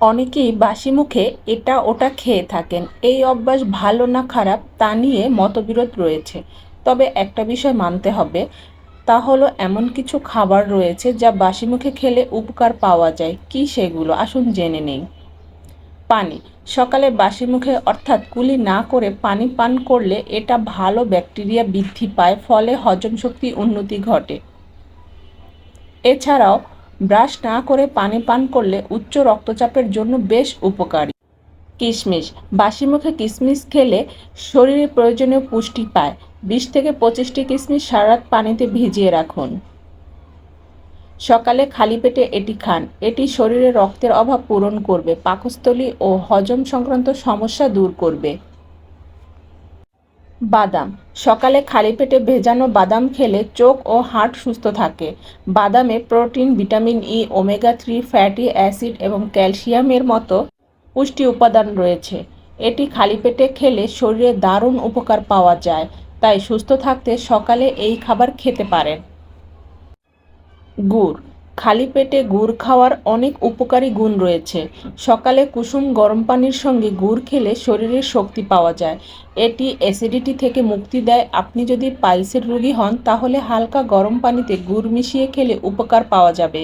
অনেকেই বাসি মুখে এটা ওটা খেয়ে থাকেন। এই অভ্যাস ভালো না খারাপ তা নিয়ে মতবিরোধ রয়েছে। তবে একটা বিষয় মানতে হবে, তা হলো এমন কিছু খাবার রয়েছে যা বাসি মুখে খেলে উপকার পাওয়া যায়। কি সেগুলো? আসুন জেনে নেই। পানি। সকালে বাসি মুখে অর্থাৎ কুলি না করে পানি পান করলে এটা ভালো ব্যাকটেরিয়া বৃদ্ধি পায়, ফলে হজম শক্তি উন্নতি ঘটে। এছাড়াও ব্রাশ না করে পানি পান করলে উচ্চ রক্তচাপের জন্য বেশ উপকারী। কিশমিশ। বাসি মুখে কিশমিশ খেলে শরীরে প্রয়োজনীয় পুষ্টি পায়। বিশ থেকে পঁচিশটি কিশমিশ সারারাত পানিতে ভিজিয়ে রাখুন। সকালে খালি পেটে এটি খান। এটি শরীরে রক্তের অভাব পূরণ করবে, পাকস্থলী ও হজম সংক্রান্ত সমস্যা দূর করবে। বাদাম। সকালে খালি পেটে ভেজানো বাদাম খেলে চোখ ও হার্ট সুস্থ থাকে। বাদামে protein, vitamin E, omega three, fatty acid এবং ক্যালসিয়ামের মতো পুষ্টি উপাদান রয়েছে। এটি খালি পেটে খেলে শরীরে দারুণ উপকার পাওয়া যায়। তাই সুস্থ থাকতে সকালে এই খাবার খেতে পারেন। গুড়। খালি পেটে গুড় খাওয়ার অনেক উপকারী গুণ রয়েছে। সকালে কুসুম গরম পানির সঙ্গে গুড় খেলে শরীরের শক্তি পাওয়া যায়। এটি অ্যাসিডিটি থেকে মুক্তি দেয়। আপনি যদি পাইলসের রোগী হন, তাহলে হালকা গরম পানিতে গুড় মিশিয়ে খেলে উপকার পাওয়া যাবে।